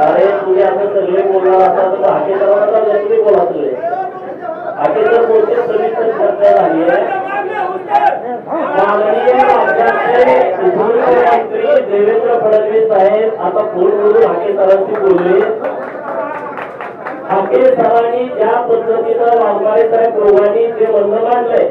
अरे तुम्ही आता सगळे बोलणार असाल तर हाकेकरांना व्यक्ती बोला तुझे हाकेकर बोलते सविस्तर चर्चा झाली देवेंद्र फडणवीस साहेब आता फोनवरून हाकेकरांशी बोलले. हाके सरांनी ज्या पद्धतीनं वाघमारे साहेब दोघांनी जे म्हणणं मांडलंय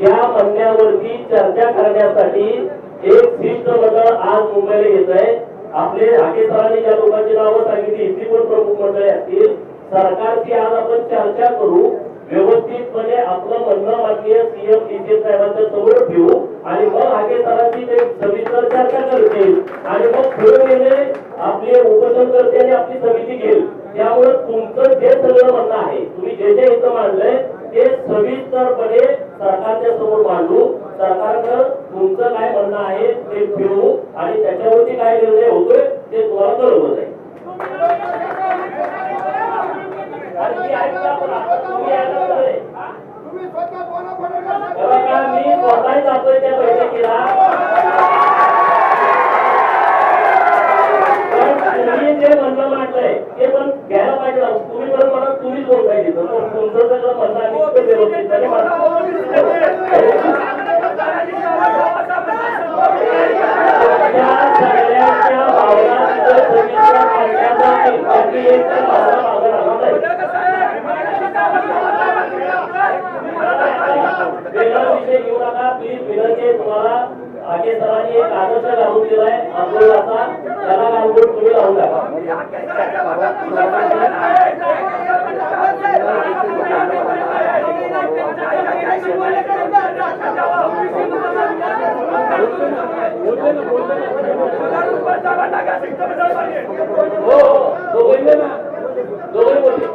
या म्हणण्यावरती चर्चा करण्यासाठी एक शिष्टमंडळ आज मुंबईला येत आहे आपले हाके सरांनी ज्या लोकांची नावं सांगितली ती पण प्रमुख मंडळे असतील. सरकारची आज आपण चर्चा करू. व्यवस्थितपणे आपलं म्हणणं माननीय सीएम टीसी साहेबांच्या समोर ठेवू. आणि मग हाके सरांची ते सविस्तर चर्चा करतील. आणि मग पुढे गेले आपले उपोषण करते आणि आपली समिती घेईल. त्यामुळे तुमचं जे सगळं म्हणणं आहे तुम्ही जे जे इथं मांडलंय ते सविस्तरपणे सरकारच्या समोर मांडू सरकारनं तुमचं काय म्हणणं आहे ते ठेवू आणि त्याच्यावरती काय निर्णय होतोय ते तुम्हाला जाईल. आणि मी स्वतः जातोय त्या बैठकीला. तुम्ही जे म्हणणं मांडलंय ते पण घ्यायला पाहिजे. तुम्ही पण म्हणा तुम्हीच बोलताय तिथं. तुमचं सगळं म्हणणं आम्ही इतकं व्यवस्थितपणे मांडतो. त्या सगळ्यांच्या भावना तिथं सविस्तर मांडल्या जातील. बाकी एक तर भावना मागं राहणार नाही. वेगळा विषय घेऊ नका प्लीज विनंती आहे तुम्हाला आगे सरांनी एक आदर्श घालून दिलाय आंदोलनाचा त्याला घालून तुम्ही लावून टाका भेटले ना दोघे बोलले